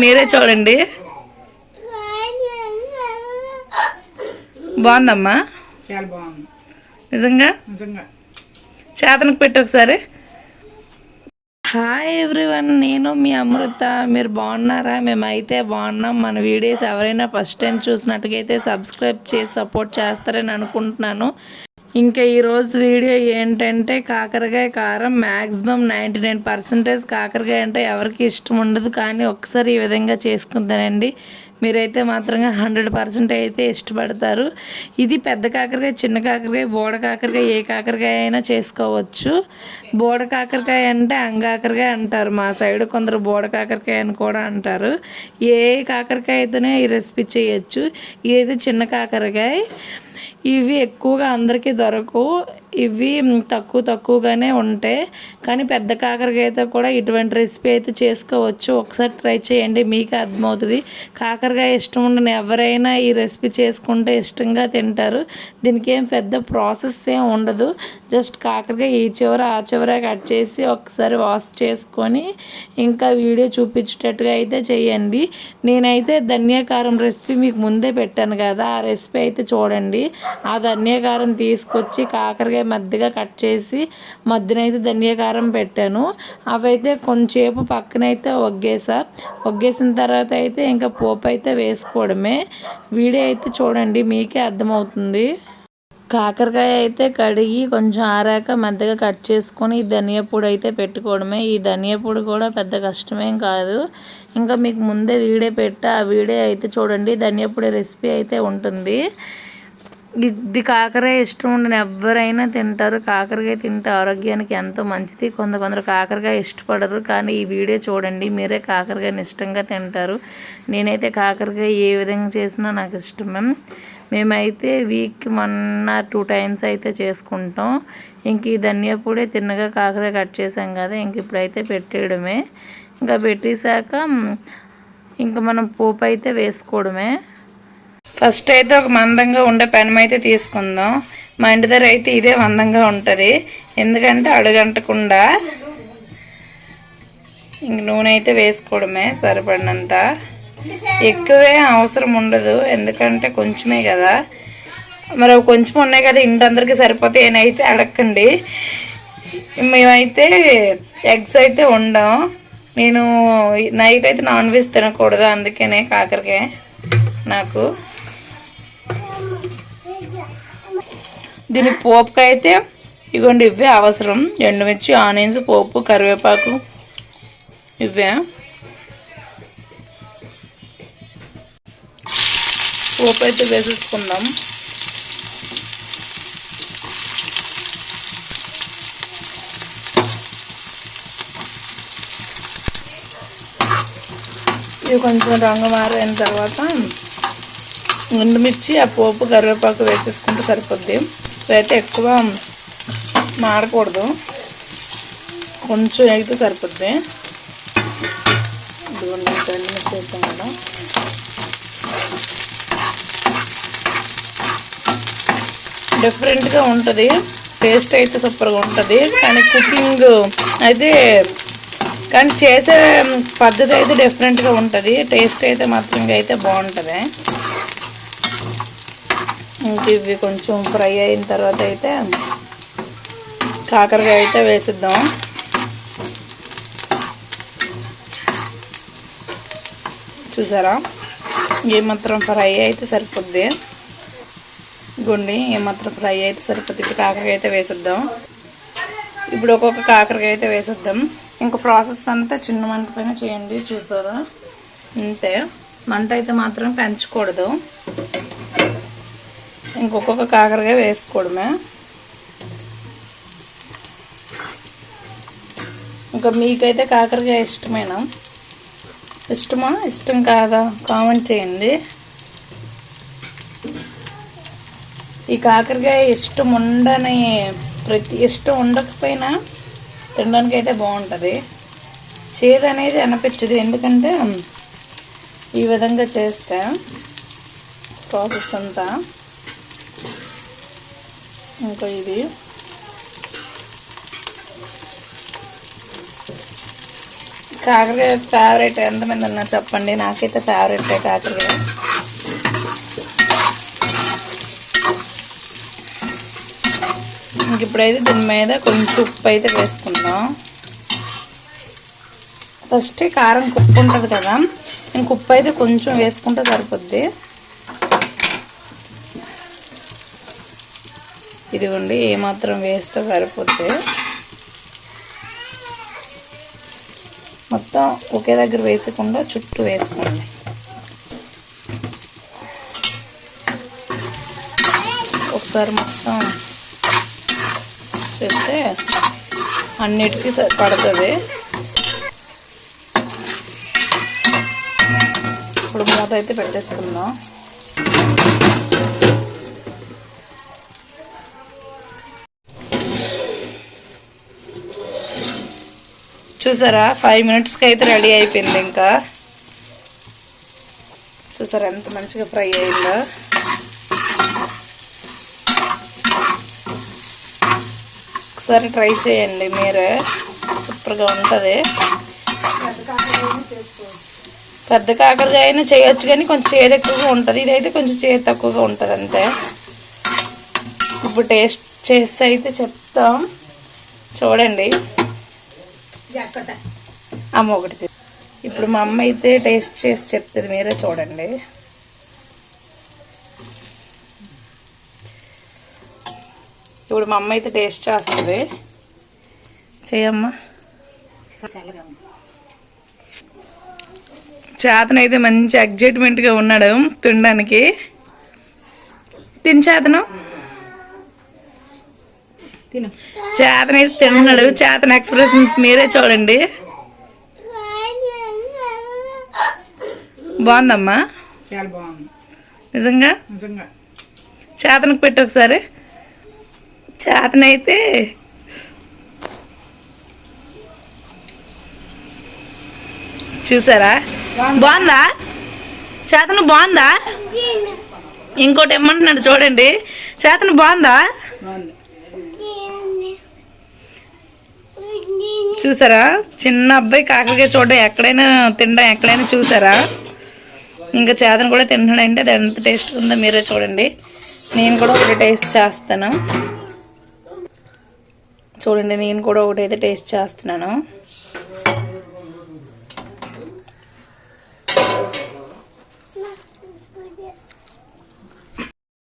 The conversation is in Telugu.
మీరే చూడండి. బాగుందమ్మా? చాలా బాగుంది. నిజంగా? నిజంగా. చేతనకు పెట్టి ఒకసారి. హాయ్ ఎవ్రీవన్ నేను మీ అమృత. మీరు బాగున్నారా? మేమైతే బాగున్నాం. మన వీడియోస్ ఎవరైనా ఫస్ట్ టైం చూసినట్టుగైతే సబ్స్క్రైబ్ చేసి సపోర్ట్ చేస్తారని అనుకుంటున్నాను. ఇంకా ఈరోజు వీడియో ఏంటంటే కాకరకాయ కారం మ్యాక్సిమం నైంటీ నైన్ పర్సెంటేజ్ కాకరకాయ అంటే ఎవరికి ఇష్టం ఉండదు కానీ ఒకసారి ఈ విధంగా చేసుకుంటానండి. మీరైతే మాత్రంగా హండ్రెడ్ పర్సెంట్ అయితే ఇష్టపడతారు. ఇది పెద్ద కాకరకాయ చిన్న కాకరకాయ బోడ కాకరకాయ ఏ కాకరకాయ అయినా చేసుకోవచ్చు. బోడ కాకరకాయ అంటే అంగాకరకాయ అంటారు. మా సైడ్ కొందరు బోడ కాకరకాయ అని కూడా అంటారు. ఏ కాకరకాయ ఈ రెసిపీ చేయొచ్చు. ఇదైతే చిన్న కాకరకాయ. ఇవి ఎక్కువగా అందరికీ దొరకవు. ఇవి తక్కువ తక్కువగానే ఉంటాయి కానీ పెద్ద కాకరకాయ అయితే కూడా ఇటువంటి రెసిపీ అయితే చేసుకోవచ్చు. ఒకసారి ట్రై చేయండి మీకు అర్థమవుతుంది. కాకరకాయ ఇష్టం ఉండని ఎవరైనా ఈ రెసిపీ చేసుకుంటే ఇష్టంగా తింటారు. దీనికి ఏం పెద్ద ప్రాసెస్ ఏం ఉండదు. జస్ట్ కాకరకాయ ఈ చివర ఆ చివర కట్ చేసి ఒకసారి వాష్ చేసుకొని ఇంకా వీడియో చూపించేటట్టుగా అయితే చేయండి. నేనైతే ధనియాకారం రెసిపీ మీకు ముందే పెట్టాను కదా ఆ రెసిపీ అయితే చూడండి. ఆ ధనియాకారం తీసుకొచ్చి కాకరకాయ మధ్యగా కట్ చేసి మధ్యనైతే ధనియాకారం పెట్టాను. అవైతే కొంచెంసేపు పక్కనైతే ఒగ్గేసా. ఒగ్గేసిన తర్వాత అయితే ఇంకా పోపు అయితే వేసుకోవడమే. వీడియో అయితే చూడండి మీకే అర్థమవుతుంది. కాకరకాయ అయితే కడిగి కొంచెం ఆరాక మధ్యగా కట్ చేసుకొని ఈ ధనియా పొడి అయితే పెట్టుకోవడమే. ఈ ధనియా పొడి కూడా పెద్ద కష్టమేం కాదు. ఇంకా మీకు ముందే వీడియో పెట్టా. ఆ వీడియో అయితే చూడండి. ధనియా పొడి రెసిపీ అయితే ఉంటుంది. ఇది కాకరకాయ ఇష్టం ఉండని ఎవరైనా తింటారు. కాకరకాయ తింటే ఆరోగ్యానికి ఎంతో మంచిది. కొంత కొందరు కాకరకాయ ఇష్టపడరు. కానీ ఈ వీడియో చూడండి. మీరే కాకరకాయని ఇష్టంగా తింటారు. నేనైతే కాకరకాయ ఏ విధంగా చేసినా నాకు ఇష్టమే. మేమైతే week one or two times అయితే చేసుకుంటాం. ఇంక ఈ ధనియా పొడి తిన్నగా కాకరకాయ కట్ చేసాం కదా ఇంక ఇప్పుడైతే పెట్టేయడమే. ఇంకా పెట్టేశాక ఇంకా మనం పోపు అయితే వేసుకోవడమే. ఫస్ట్ అయితే ఒక మందంగా ఉండే పెనం అయితే తీసుకుందాం. మా ఇంటి దగ్గర అయితే ఇదే మందంగా ఉంటుంది. ఎందుకంటే అడుగంటకుండా ఇంక నూనె అయితే వేసుకోవడమే సరిపడినంత. ఎక్కువే అవసరం ఉండదు. ఎందుకంటే కొంచెమే కదా. మరి కొంచెం ఉన్నాయి కదా ఇంటందరికీ సరిపోతే అని అయితే అడగండి మేమైతే ఎగ్స్ అయితే ఉండం నేను నైట్ అయితే నాన్ వెజ్ తినకూడదు అందుకనే కాకరకాయ నాకు. దీని పోపుకి అయితే ఇగోండి ఇవే అవసరం. ఎండుమిర్చి ఆనియన్స్ పోపు కరివేపాకు ఇవే పోపు అయితే వేసేసుకుందాం. ఇవి కొంచెం రంగు మారిన తర్వాత ఎండుమిర్చి ఆ పోపు కరివేపాకు వేసేసుకుంటే సరిపోద్ది. ఇవైతే ఎక్కువ మాడకూడదు. కొంచెం అయితే సరిపోద్ది. ఇదిగోండి ఎండుమిర్చి మేడం కదా. డిఫరెంట్గా ఉంటుంది. టేస్ట్ అయితే సూపర్గా ఉంటుంది. కానీ కుకింగ్ అయితే కానీ చేసే పద్ధతి అయితే డిఫరెంట్గా ఉంటుంది. టేస్ట్ అయితే మాత్రం అయితే బాగుంటుంది. ఇంక ఇవి కొంచెం ఫ్రై అయిన తర్వాత అయితే కాకరకాయ అయితే వేసిద్దాం. చూసారా? ఏమాత్రం ఫ్రై అయితే సరిపోద్ది. గుండి ఏమాత్రం ఫ్రై అయితే సరిపోద్ది. ఇప్పుడు కాకరకాయ అయితే వేసిద్దాం. ఇప్పుడు ఒక్కొక్క కాకరకాయ అయితే వేసిద్దాం. ఇంకా ప్రాసెస్ అంతా చిన్న మంట పైన చేయండి చూసారా? అంతే మంట అయితే మాత్రం పెంచకూడదు. ఇంకొక కాకరకాయ వేసుకోవడమే. ఇంకా మీకైతే కాకరకాయ ఇష్టమేనా? ఇష్టమా? ఇష్టం కాదా? కామెంట్ చేయండి. ఈ కాకరకాయ ఇష్టం ఉండని ప్రతి ఇష్టం ఉండకపోయినా తినడానికి అయితే బాగుంటుంది. చేదు అనేది అనిపించదు ఎందుకంటే ఈ విధంగా చేస్తే ప్రాసెస్ అంతా ఇంకా ఇది. కాకరకాయ ఫేవరెట్ ఎంతమంది ఉన్నారు చెప్పండి. నాకైతే ఫేవరెట్ కాకరకాయ. ఇంక ఇప్పుడైతే దీని మీద కొంచెం ఉప్పు అయితే వేసుకుందాం. ఫస్ట్ కారం కుప్పు ఉంటుంది కదా. ఇంక ఉప్పు అయితే కొంచెం వేసుకుంటే సరిపోద్ది. ఇదిగోండి ఏమాత్రం వేస్తే సరిపోతే. మొత్తం ఒకే దగ్గర వేసకుండా చుట్టూ వేసుకోండి. ఒకసారి మొత్తం చేస్తే అన్నిటికీ పడుతుంది ఇప్పుడు మూత అయితే పెట్టేసుకుందాం. చూసారా? ఫైవ్ మినిట్స్కి అయితే రెడీ అయిపోయింది ఇంకా. చూసారా ఎంత మంచిగా ఫ్రై అయిందో. ఒకసారి ట్రై చేయండి మీరే. సూపర్గా ఉంటుంది. పెద్ద కాకరకాయ అయినా చేయొచ్చు కానీ కొంచెం చేదు ఎక్కువగా ఉంటుంది. ఇదైతే కొంచెం చేదు తక్కువగా ఉంటుంది అంతే. ఇప్పుడు టేస్ట్ చేసి అయితే చెప్తాం. చూడండి. అమ్మ ఒకటి ఇప్పుడు మా అమ్మ అయితే టేస్ట్ చేసి చెప్తుంది మీరే చూడండి. ఇప్పుడు మా అమ్మ అయితే టేస్ట్ చేస్తుంది. చేయమ్మా చేతన అయితే మంచి ఎగ్జైట్మెంట్గా ఉన్నాడు తినడానికి. తిని చేతను. తిను. చేతన అయితే తిన్నాడు. చేతన ఎక్స్ప్రెషన్స్ మీరే చూడండి. బాగుందమ్మా? చాలా బాగుంది. నిజంగా? నిజంగా. చేతనకు పెట్టి ఒకసారి. చేతనైతే చూసారా? బాగుందా. చేతన బాగుందా? ఇంకోటి ఏమంటున్నాడు చూడండి. చేతన బాగుందా బాగుంది చూసారా? చిన్న అబ్బాయి కాకరకాయ చూడడం ఎక్కడైనా తినడం ఎక్కడైనా చూసారా? ఇంకా చేతను కూడా తింటున్నాడంటే అది ఎంత టేస్ట్ ఉందో మీరే చూడండి. నేను కూడా ఒకటి టేస్ట్ చేస్తాను. చూడండి నేను కూడా ఒకటైతే టేస్ట్ చేస్తున్నాను.